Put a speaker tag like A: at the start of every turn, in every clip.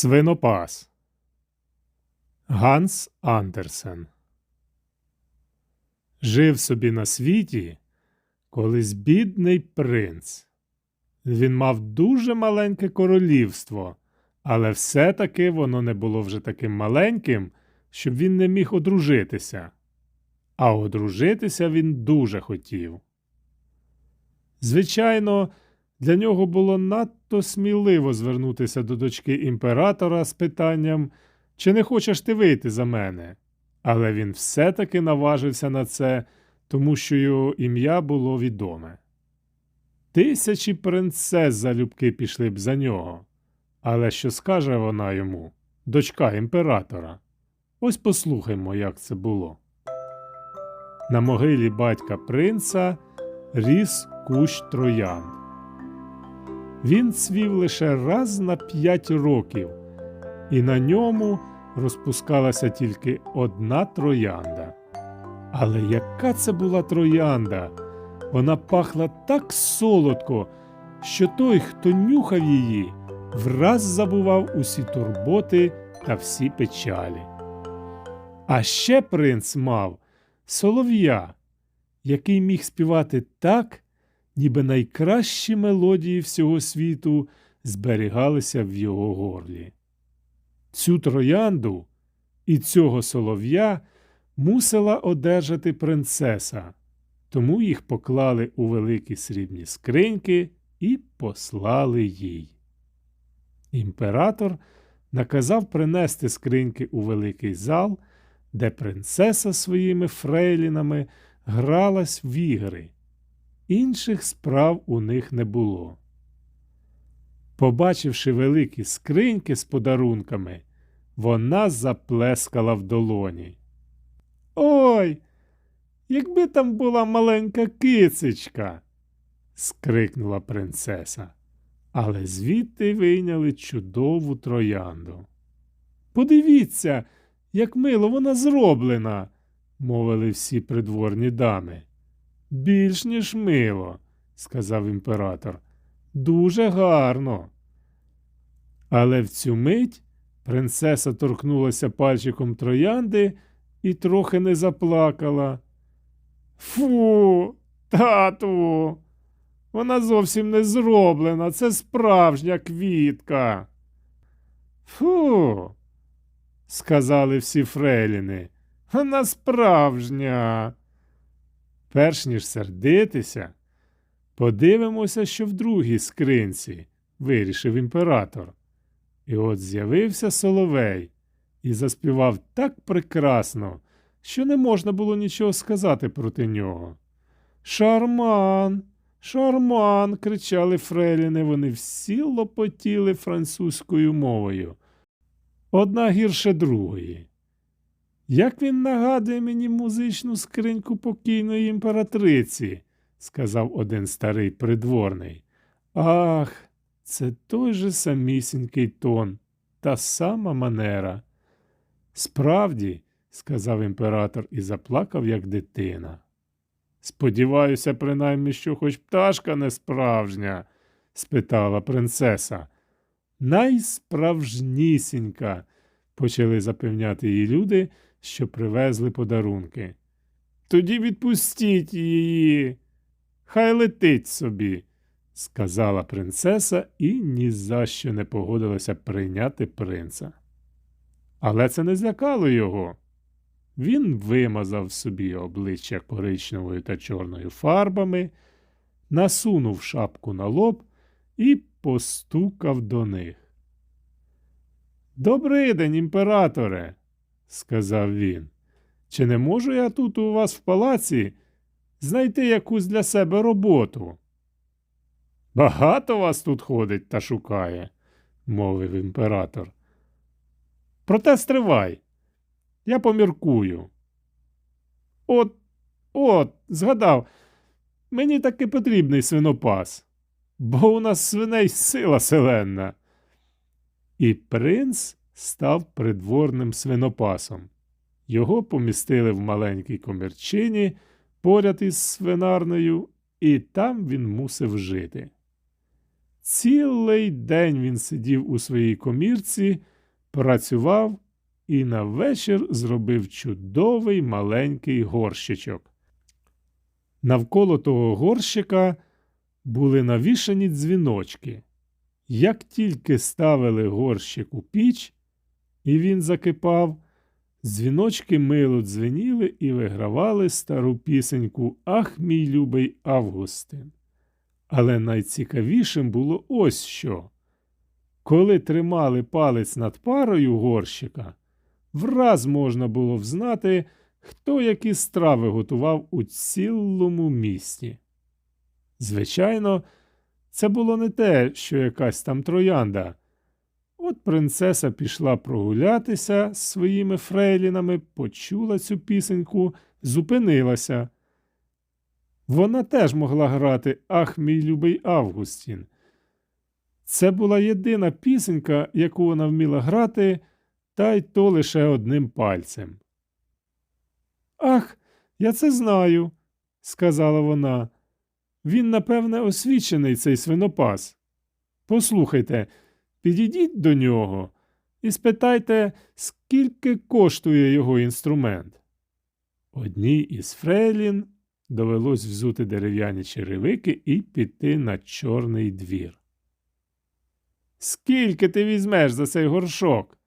A: Свинопас Ганс Андерсен Жив собі на світі колись бідний принц. Він мав дуже маленьке королівство, але все-таки воно не було вже таким маленьким, щоб він не міг одружитися. А одружитися він дуже хотів. Звичайно, для нього було надто сміливо звернутися до дочки імператора з питанням, чи не хочеш ти вийти за мене? Але він все-таки наважився на це, тому що його ім'я було відоме. Тисячі принцес залюбки пішли б за нього. Але що скаже вона йому, дочка імператора? Ось послухаймо, як це було. На могилі батька принца ріс кущ троянд. Він цвів лише раз на п'ять років, і на ньому розпускалася тільки одна троянда. Але яка це була троянда? Вона пахла так солодко, що той, хто нюхав її, враз забував усі турботи та всі печалі. А ще принц мав солов'я, який міг співати так, ніби найкращі мелодії всього світу зберігалися в його горлі. Цю троянду і цього солов'я мусила одержати принцеса, тому їх поклали у великі срібні скриньки і послали їй. Імператор наказав принести скриньки у великий зал, де принцеса своїми фрейлінами гралась в ігри. Інших справ у них не було. Побачивши великі скриньки з подарунками, вона заплескала в долоні. Ой, якби там була маленька кицечка. скрикнула принцеса, але звідти вийняли чудову троянду. Подивіться, як мило вона зроблена, мовили всі придворні дами. Більш ніж мило, сказав імператор. Дуже гарно. Але в цю мить принцеса торкнулася пальчиком троянди і трохи не заплакала. Фу, тату, вона зовсім не зроблена, це справжня квітка. Фу, сказали всі фрейліни, вона справжня. Перш ніж сердитися, подивимося, що в другій скринці, вирішив імператор. І от з'явився Соловей і заспівав так прекрасно, що не можна було нічого сказати проти нього. Шарман, шарман. кричали Фрейліни, вони всі лопотіли французькою мовою. Одна гірше другої. Як він нагадує мені музичну скриньку покійної імператриці, сказав один старий придворний. Ах, це той же самісінький тон, та сама манера. Справді, сказав імператор і заплакав, як дитина. Сподіваюся, принаймні, що хоч пташка не справжня? спитала принцеса. Найсправжнісінька, почали запевняти її люди, що привезли подарунки. Тоді відпустіть її, хай летить собі, сказала принцеса і ні за що не погодилася прийняти принца. Але це не злякало його. Він вимазав собі обличчя коричневою та чорною фарбами, насунув шапку на лоб і постукав до них. Добрий день, імператоре, сказав він. Чи не можу я тут у вас в палаці знайти якусь для себе роботу? Багато вас тут ходить та шукає, мовив імператор. Проте стривай. Я поміркую. От, от, згадав, мені таки потрібний свинопас, бо у нас свиней сила селенна. І принц став придворним свинопасом. Його помістили в маленькій комірчині поряд із свинарною, і там він мусив жити. Цілий день він сидів у своїй комірці, працював і на вечір зробив чудовий маленький горщичок. Навколо того горщика були навішані дзвіночки. Як тільки ставили горщик у піч, і він закипав, дзвіночки мило дзвеніли і вигравали стару пісеньку Ах, мій любий Августин. Але найцікавішим було ось що. Коли тримали палець над парою горщика, враз можна було взнати, хто які страви готував у цілому місті. Звичайно, це було не те, що якась там троянда. От принцеса пішла прогулятися з своїми фрейлінами, почула цю пісеньку, зупинилася. Вона теж могла грати Ах, мій любий Августін. Це була єдина пісенька, яку вона вміла грати, та й то лише одним пальцем. Ах, я це знаю, сказала вона. Він, напевне, освічений, цей свинопас. Послухайте, підійдіть до нього і спитайте, скільки коштує його інструмент. Одній із фрейлін довелось взути дерев'яні черевики і піти на чорний двір. Скільки ти візьмеш за цей горшок?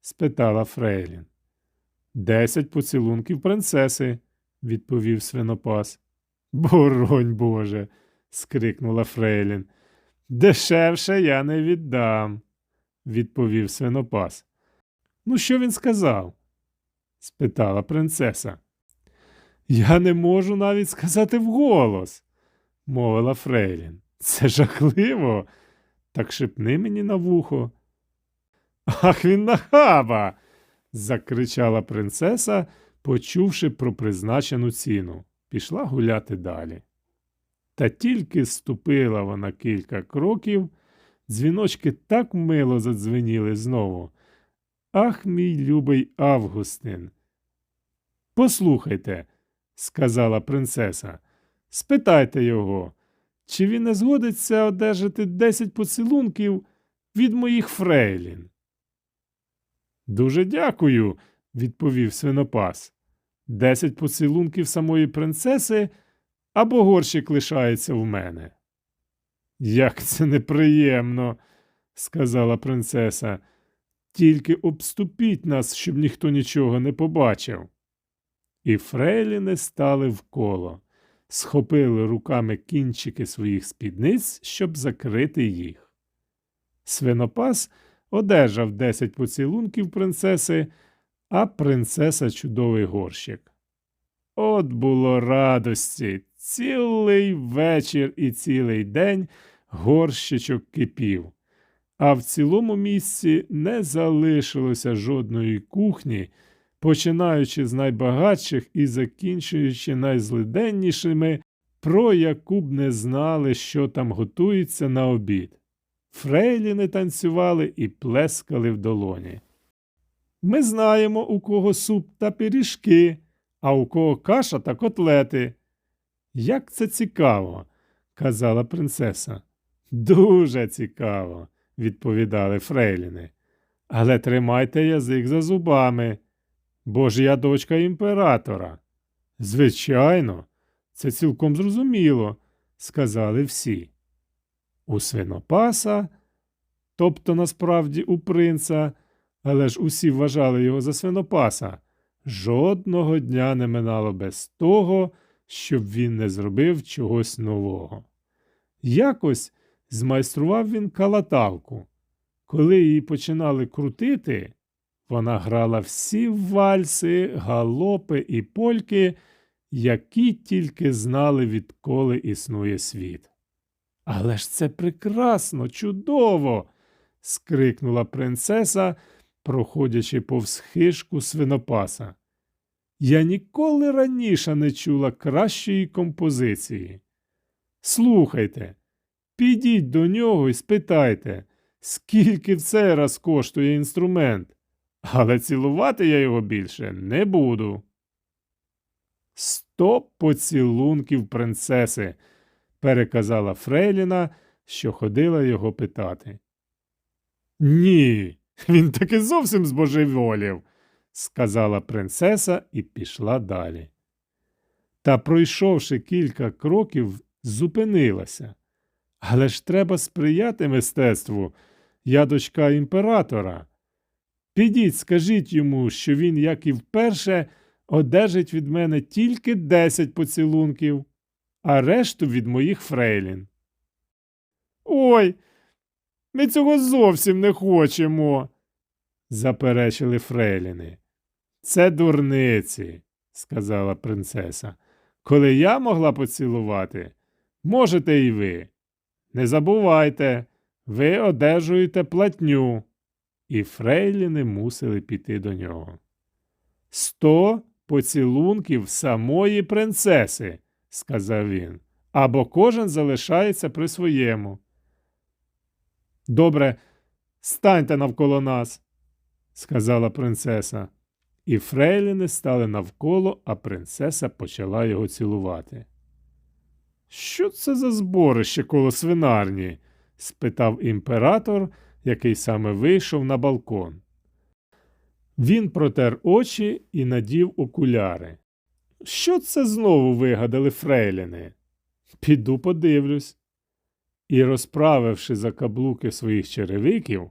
A: спитала Фрейлін. Десять поцілунків принцеси, відповів свинопас. Боронь Боже. скрикнула Фрейлін. Дешевше я не віддам, відповів свинопас. Ну, що він сказав? спитала принцеса. Я не можу навіть сказати вголос, мовила Фрейлін. Це жахливо. Так шепни мені на вухо. Ах, він нахаба. закричала принцеса, почувши про призначену ціну. Пішла гуляти далі. Та тільки ступила вона кілька кроків, дзвіночки так мило задзвеніли знову. Ах, мій любий Августин. Послухайте, сказала принцеса, спитайте його, чи він не згодиться одержати десять поцілунків від моїх фрейлін? Дуже дякую, відповів свинопас. Десять поцілунків самої принцеси або горщик лишається в мене. Як це неприємно, сказала принцеса. Тільки обступіть нас, щоб ніхто нічого не побачив. І фрейліни стали вколо, схопили руками кінчики своїх спідниць, щоб закрити їх. Свинопас одержав десять поцілунків принцеси, а принцеса чудовий горщик. От було радості, цілий вечір і цілий день горщичок кипів, а в цілому місці не залишилося жодної кухні, починаючи з найбагатших і закінчуючи найзлиденнішими, про яку б не знали, що там готується на обід. Фрейліни танцювали і плескали в долоні. Ми знаємо, у кого суп та пиріжки, а у кого каша та котлети. Як це цікаво, казала принцеса. Дуже цікаво, відповідали фрейліни. Але тримайте язик за зубами, бо ж я дочка імператора. Звичайно, це цілком зрозуміло, сказали всі. У свинопаса, тобто насправді у принца, але ж усі вважали його за свинопаса, жодного дня не минало без того, щоб він не зробив чогось нового. Якось змайстрував він калатавку. Коли її починали крутити, вона грала всі вальси, галопи і польки, які тільки знали, відколи існує світ. Але ж це прекрасно, чудово. скрикнула принцеса, проходячи повз хишку свинопаса. Я ніколи раніше не чула кращої композиції. Слухайте, підіть до нього і спитайте, скільки в цей раз коштує інструмент, але цілувати я його більше не буду. Сто поцілунків принцеси, переказала Фрейліна, що ходила його питати. Ні, він таки зовсім збожеволів, сказала принцеса і пішла далі. Та, пройшовши кілька кроків, зупинилася. Але ж треба сприяти мистецтву. Я дочка імператора. Підіть, скажіть йому, що він, як і вперше, одержить від мене тільки десять поцілунків, а решту від моїх фрейлін. Ой, ми цього зовсім не хочемо, заперечили фрейліни. Це дурниці, сказала принцеса. Коли я могла поцілувати, можете і ви. Не забувайте, ви одержуєте платню. І фрейліни мусили піти до нього. Сто поцілунків самої принцеси, сказав він, або кожен залишається при своєму. Добре, станьте навколо нас, сказала принцеса. І фрейліни стали навколо, а принцеса почала його цілувати. Що це за зборище коло свинарні? спитав імператор, який саме вийшов на балкон. Він протер очі і надів окуляри. Що це знову вигадали фрейліни? Піду подивлюсь. І, розправивши за каблуки своїх черевиків,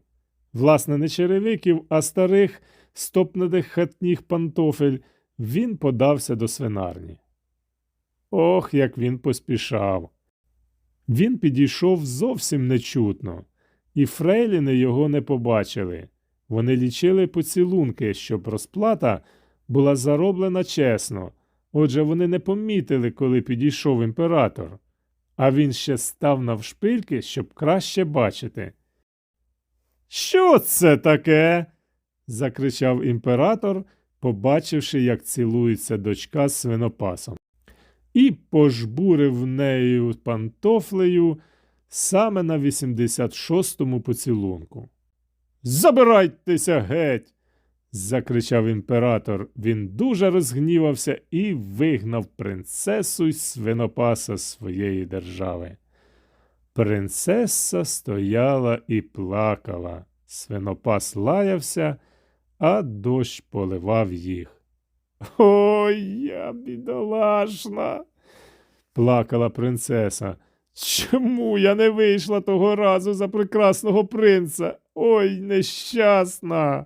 A: власне, не черевиків, а старих стопнутих хатніх пантофель, він подався до свинарні. Ох, як він поспішав. Він підійшов зовсім нечутно, і фрейліни його не побачили. Вони лічили поцілунки, щоб розплата була зароблена чесно, отже вони не помітили, коли підійшов імператор, а він ще став навшпильки, щоб краще бачити. Що це таке? Закричав імператор, побачивши, як цілується дочка з свинопасом, і пожбурив нею пантофлею саме на 86-му поцілунку. Забирайтеся геть. закричав імператор. Він дуже розгнівався і вигнав принцесу й свинопаса своєї держави. Принцеса стояла і плакала, свинопас лаявся, а дощ поливав їх. Ой, я бідолашна, плакала принцеса. Чому я не вийшла того разу за прекрасного принца? Ой, нещасна.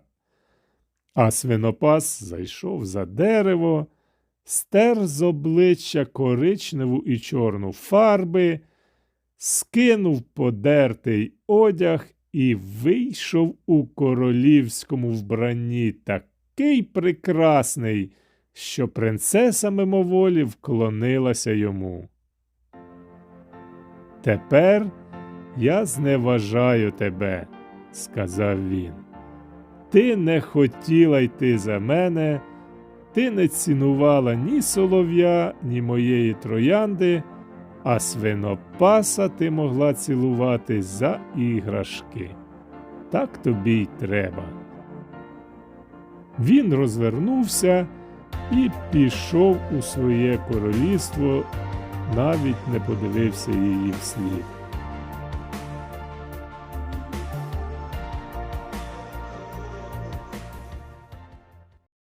A: А свинопас зайшов за дерево, стер з обличчя коричневу і чорну фарби, скинув подертий одяг і вийшов у королівському вбранні такий прекрасний, що принцеса мимоволі вклонилася йому. Тепер я зневажаю тебе, сказав він. Ти не хотіла йти за мене, ти не цінувала ні солов'я, ні моєї троянди, а свинопаса ти могла цілувати за іграшки. Так тобі й треба. Він розвернувся і пішов у своє королівство, навіть не подивився її вслід.